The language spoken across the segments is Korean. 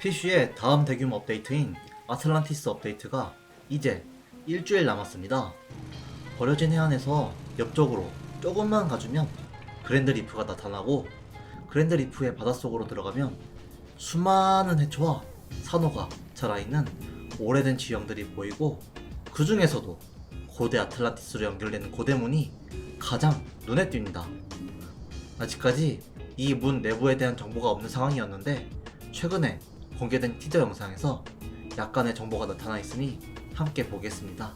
PC의 다음 대규모 업데이트인 아틀란티스 업데이트가 이제 일주일 남았습니다. 버려진 해안에서 옆쪽으로 조금만 가주면 그랜드 리프가 나타나고 그랜드 리프의 바닷속으로 들어가면 수많은 해초와 산호가 자라있는 오래된 지형들이 보이고 그 중에서도 고대 아틀란티스로 연결되는 고대문이 가장 눈에 띕니다. 아직까지 이 문 내부에 대한 정보가 없는 상황이었는데 최근에 공개된 티저 영상에서 약간의 정보가 나타나 있으니 함께 보겠습니다.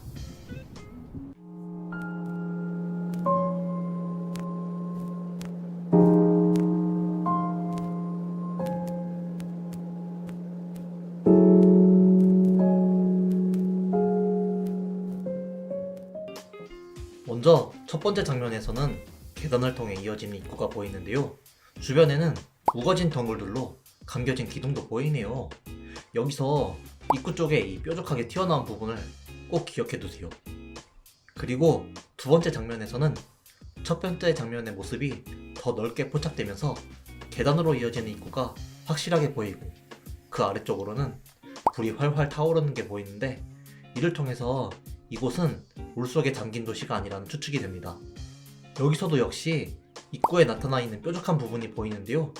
먼저 첫 번째 장면에서는 계단을 통해 이어지는 입구가 보이는데요. 주변에는 우거진 덩굴들로 감겨진 기둥도 보이네요. 여기서 입구 쪽에 이 뾰족하게 튀어나온 부분을 꼭 기억해 두세요. 그리고 두 번째 장면에서는 첫 번째 장면의 모습이 더 넓게 포착되면서 계단으로 이어지는 입구가 확실하게 보이고 그 아래쪽으로는 불이 활활 타오르는 게 보이는데 이를 통해서 이곳은 물 속에 잠긴 도시가 아니라는 추측이 됩니다. 여기서도 역시 입구에 나타나 있는 뾰족한 부분이 보이는데요.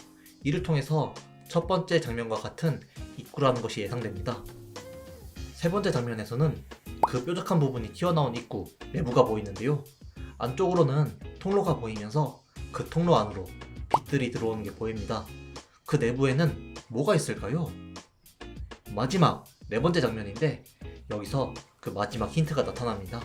이를 통해서 첫 번째 장면과 같은 입구라는 것이 예상됩니다. 세 번째 장면에서는 그 뾰족한 부분이 튀어나온 입구 내부가 보이는데요. 안쪽으로는 통로가 보이면서 그 통로 안으로 빛들이 들어오는 게 보입니다. 그 내부에는 뭐가 있을까요? 마지막 네 번째 장면인데 여기서 그 마지막 힌트가 나타납니다.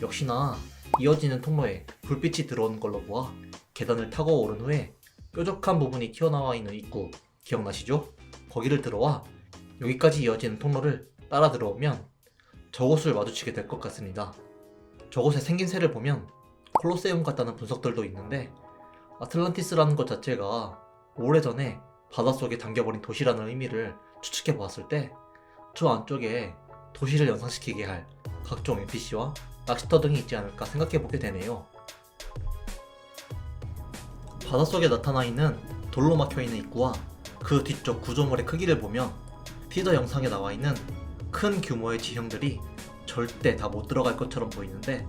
역시나 이어지는 통로에 불빛이 들어오는 걸로 보아 계단을 타고 오른 후에 뾰족한 부분이 튀어나와 있는 입구 기억나시죠? 거기를 들어와 여기까지 이어지는 통로를 따라 들어오면 저곳을 마주치게 될 것 같습니다. 저곳의 생긴 새를 보면 콜로세움 같다는 분석들도 있는데 아틀란티스라는 것 자체가 오래전에 바닷속에 담겨버린 도시라는 의미를 추측해 보았을 때 저 안쪽에 도시를 연상시키게 할 각종 NPC와 낚시터 등이 있지 않을까 생각해 보게 되네요. 바닷속에 나타나 있는 돌로 막혀 있는 입구와 그 뒤쪽 구조물의 크기를 보면 티저 영상에 나와 있는 큰 규모의 지형들이 절대 다 못 들어갈 것처럼 보이는데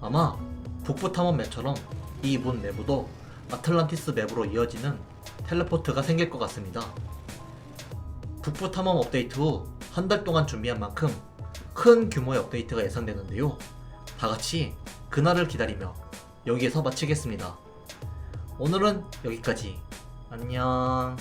아마 북부 탐험 맵처럼 이 문 내부도 아틀란티스 맵으로 이어지는 텔레포트가 생길 것 같습니다. 북부 탐험 업데이트 후 한 달 동안 준비한 만큼 큰 규모의 업데이트가 예상되는데요. 다 같이 그날을 기다리며 여기에서 마치겠습니다. 오늘은 여기까지. 안녕.